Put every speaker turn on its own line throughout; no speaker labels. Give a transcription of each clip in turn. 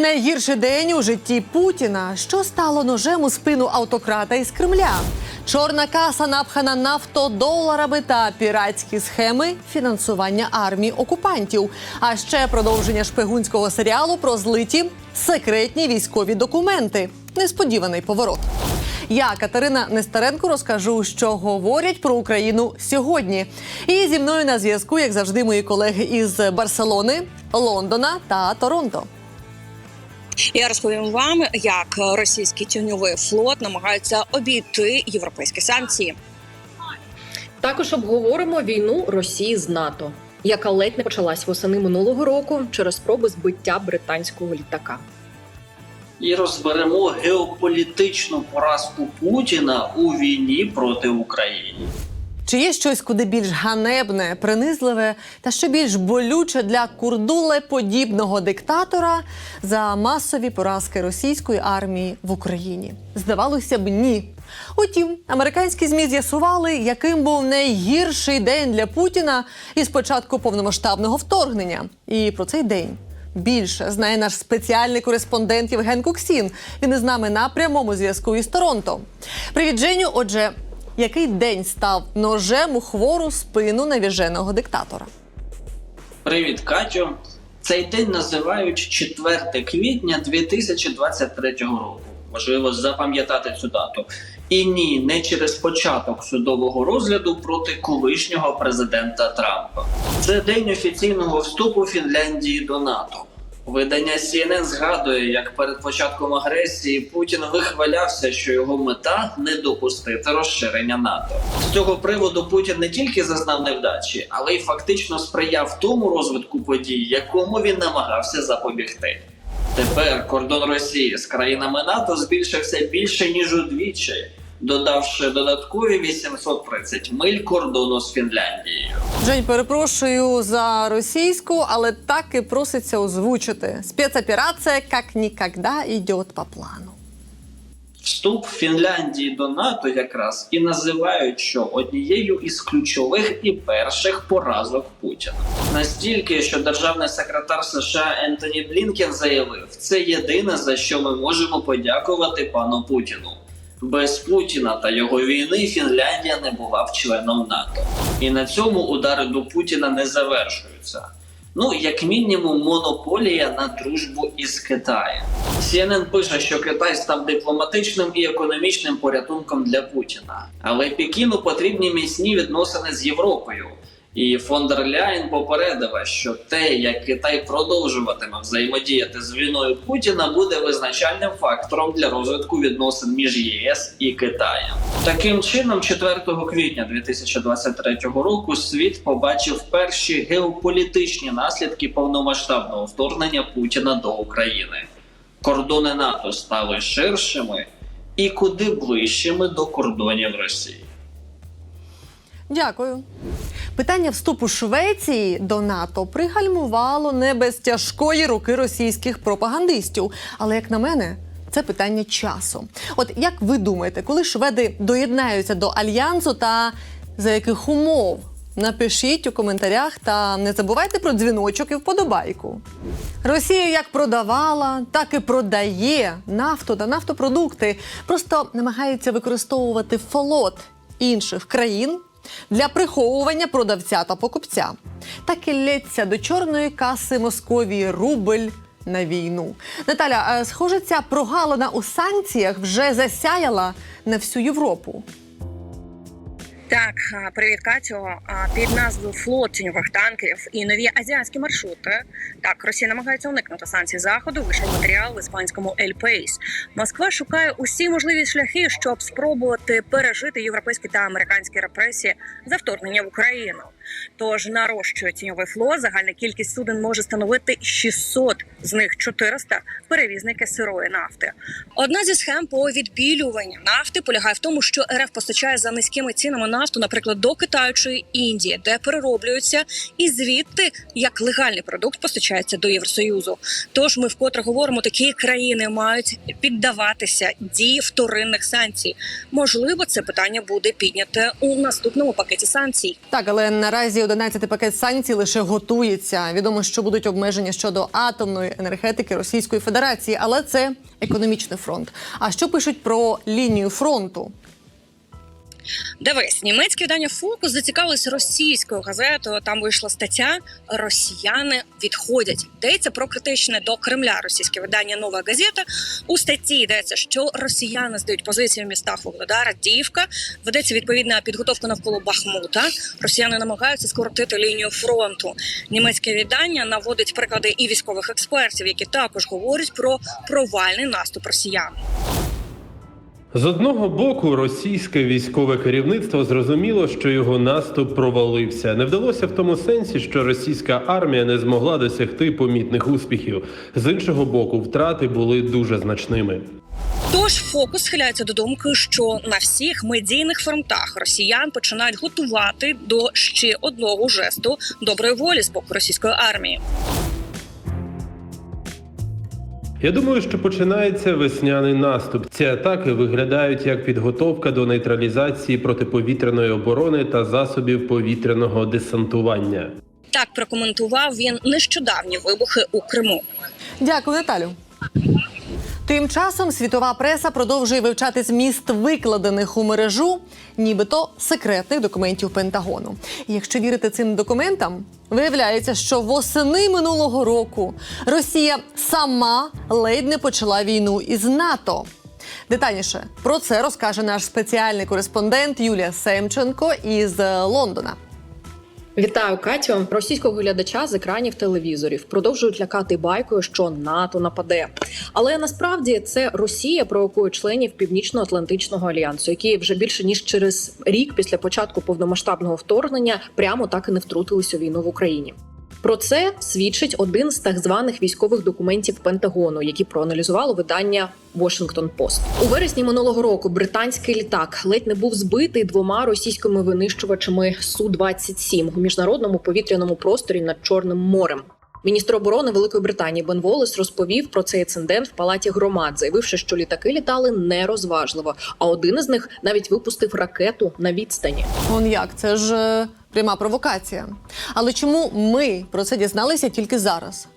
Найгірший день у житті Путіна. Що стало ножем у спину автократа із Кремля? Чорна каса напхана нафтодоларами та піратські схеми фінансування армії окупантів. А ще продовження шпигунського серіалу про злиті секретні військові документи. Несподіваний поворот. Я Катерина Нестеренко розкажу, що говорять про Україну сьогодні. І зі мною на зв'язку, як завжди, мої колеги із Барселони, Лондона та Торонто.
Я розповім вам, як російський тюньовий флот намагається обійти європейські санкції.
Також обговоримо війну Росії з НАТО, яка ледь не почалась восени минулого року через спроби збиття британського літака.
і розберемо геополітичну поразку Путіна у війні проти України.
Чи є щось куди більш ганебне, принизливе та ще більш болюче для курдулеподібного диктатора за масові поразки російської армії в Україні? Здавалося б, ні. Утім, американські змі з'ясували, яким був найгірший день для Путіна із початку повномасштабного вторгнення. І про цей день більше знає наш спеціальний кореспондент Євген Куксін. Він із нами на прямому зв'язку із Торонто. Привіт, Женю. Отже, який день став ножем у хвору спину навіженого диктатора?
Привіт, Катю. Цей день називають 4 квітня 2023 року. Важливо запам'ятати цю дату. І ні, не через початок судового розгляду проти колишнього президента Трампа. Це день офіційного вступу Фінляндії до НАТО. Видання CNN згадує, як перед початком агресії Путін вихвалявся, що його мета не допустити розширення НАТО. З цього приводу Путін не тільки зазнав невдачі, але й фактично сприяв тому розвитку подій, якому він намагався запобігти. Тепер кордон Росії з країнами НАТО збільшився більше ніж удвічі, додавши додаткові 830 миль кордону з Фінляндією.
Жень, перепрошую за російську, але так і проситься озвучити. Спецоперація як ніколи йде по плану.
Вступ Фінляндії до НАТО якраз і називають що однією із ключових і перших поразок Путіна. Настільки, що державний секретар США Ентоні Блінкен заявив, це єдине за що ми можемо подякувати пану Путіну. Без Путіна та його війни Фінляндія не була б членом НАТО. І на цьому удари до Путіна не завершуються. Ну, як мінімум, монополія на дружбу із Китаєм. CNN пише, що Китай став дипломатичним і економічним порятунком для Путіна. Але Пекіну потрібні міцні відносини з Європою. І фон Ляєн попередила, що те, як Китай продовжуватиме взаємодіяти з війною Путіна, буде визначальним фактором для розвитку відносин між ЄС і Китаєм. Таким чином, 4 квітня 2023 року світ побачив перші геополітичні наслідки повномасштабного вторгнення Путіна до України. Кордони НАТО стали ширшими і куди ближчими до кордонів Росії.
Дякую. Питання вступу Швеції до НАТО пригальмувало не без тяжкої руки російських пропагандистів. Але як на мене, це питання часу. От як ви думаєте, коли шведи доєднаються до альянсу та за яких умов? Напишіть у коментарях та не забувайте про дзвіночок і вподобайку. Росія як продавала, так і продає нафту та нафтопродукти. Просто намагається використовувати флот інших країн для приховування продавця та покупця. Так і лється до чорної каси Московії рубль на війну. Наталя, е, схоже, ця прогалина у санкціях вже засяяла на всю Європу.
Так, а, привіт, Катю. Під назвою флот тіньових танкерів і нові азіатські маршрути. Так, Росія намагається уникнути санкцій заходу. Вийшов матеріал в іспанському El País. Москва шукає усі можливі шляхи, щоб спробувати пережити європейські та американські репресії за вторгнення в Україну. Тож нарощує тіньовий флот. Загальна кількість суден може становити 600, з них 400 – перевізники сирої нафти. Одна зі схем по відбілюванню нафти полягає в тому, що РФ постачає за низькими цінами нафту, наприклад, до Китаю чи Індії, де перероблюються, і звідти як легальний продукт постачається до Євросоюзу. Тож ми вкотре говоримо, такі країни мають піддаватися дії вторинних санкцій. Можливо, це питання буде підняте у наступному пакеті санкцій.
Так, але наразі 11 пакет санкцій лише готується. Відомо, що будуть обмеження щодо атомної ядерної енергетики Російської Федерації, але це економічний фронт. А що пишуть про лінію фронту?
Дивись, німецьке видання Фокус зацікавилось російською газетою. Там вийшла стаття Росіяни відходять. Йдеться про критичне до Кремля російське видання Нова газета. У статті йдеться, що росіяни здають позиції в містах Вугледар, Діївка. Ведеться відповідна підготовка навколо Бахмута. Росіяни намагаються скоротити лінію фронту. Німецьке видання наводить приклади і військових експертів, які також говорять про провальний наступ росіян.
З одного боку, російське військове керівництво зрозуміло, що його наступ провалився. Не вдалося в тому сенсі, що російська армія не змогла досягти помітних успіхів. З іншого боку, втрати були дуже значними.
Тож фокус схиляється до думки, що на всіх медійних фронтах росіян починають готувати до ще одного жесту доброї волі з боку російської армії.
Я думаю, що починається весняний наступ. Ці атаки виглядають як підготовка до нейтралізації протиповітряної оборони та засобів повітряного десантування.
Так прокоментував він нещодавні вибухи у Криму.
Дякую, Наталю. Тим часом світова преса продовжує вивчати зміст викладених у мережу, нібито секретних документів Пентагону. І якщо вірити цим документам, виявляється, що восени минулого року Росія сама ледь не почала війну із НАТО. Детальніше про це розкаже наш спеціальний кореспондент Юлія Семченко із Лондона.
Вітаю, Катю. Російського глядача з екранів телевізорів продовжують лякати байкою, що НАТО нападе. Але насправді це Росія провокує членів Північно-Атлантичного альянсу, які вже більше ніж через рік після початку повномасштабного вторгнення прямо так і не втрутились у війну в Україні. Про це свідчить один з так званих військових документів Пентагону, які проаналізувало видання Washington Post. у вересні минулого року. Британський літак ледь не був збитий двома російськими винищувачами су 27 у міжнародному повітряному просторі над Чорним морем. Міністр оборони Великої Британії Бен Волес розповів про цей інцидент в палаті громад, заявивши, що літаки літали нерозважливо. А один із них навіть випустив ракету на відстані.
Он як, це ж е, пряма провокація. Але чому ми про це дізналися тільки зараз?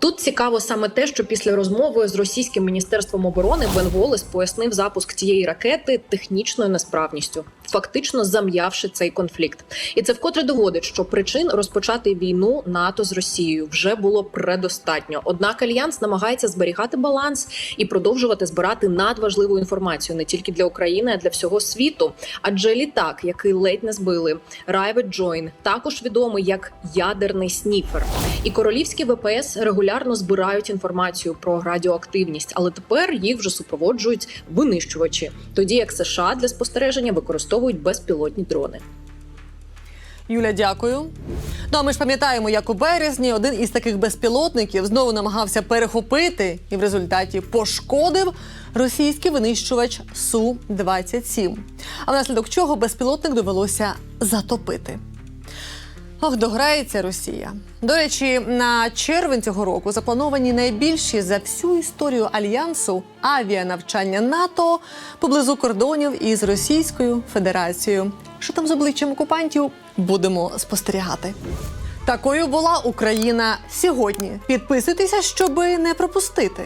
Тут цікаво саме те, що після розмови з російським міністерством оборони Бен Волес пояснив запуск тієї ракети технічною несправністю, фактично зам'явши цей конфлікт. І це вкотре доводить, що причин розпочати війну НАТО з Росією вже було предостатньо. Однак альянс намагається зберігати баланс і продовжувати збирати надважливу інформацію не тільки для України, а для всього світу. Адже літак, який ледь не збили, Private Join, також відомий як ядерний сніфер. І королівські ВПС регулярно збирають інформацію про радіоактивність, але тепер їх вже супроводжують винищувачі, тоді як США для спостереження використовують безпілотні дрони.
Юля, дякую. Ну а ми ж пам'ятаємо, як у березні один із таких безпілотників знову намагався перехопити і в результаті пошкодив російський винищувач су 27 А внаслідок чого безпілотник довелося затопити. Ох, дограється Росія. До речі, на червень цього року заплановані найбільші за всю історію альянсу авіанавчання НАТО поблизу кордонів із Російською Федерацією. Що там з обличчям окупантів? Будемо спостерігати. Такою була Україна сьогодні. Підписуйтеся, щоби не пропустити.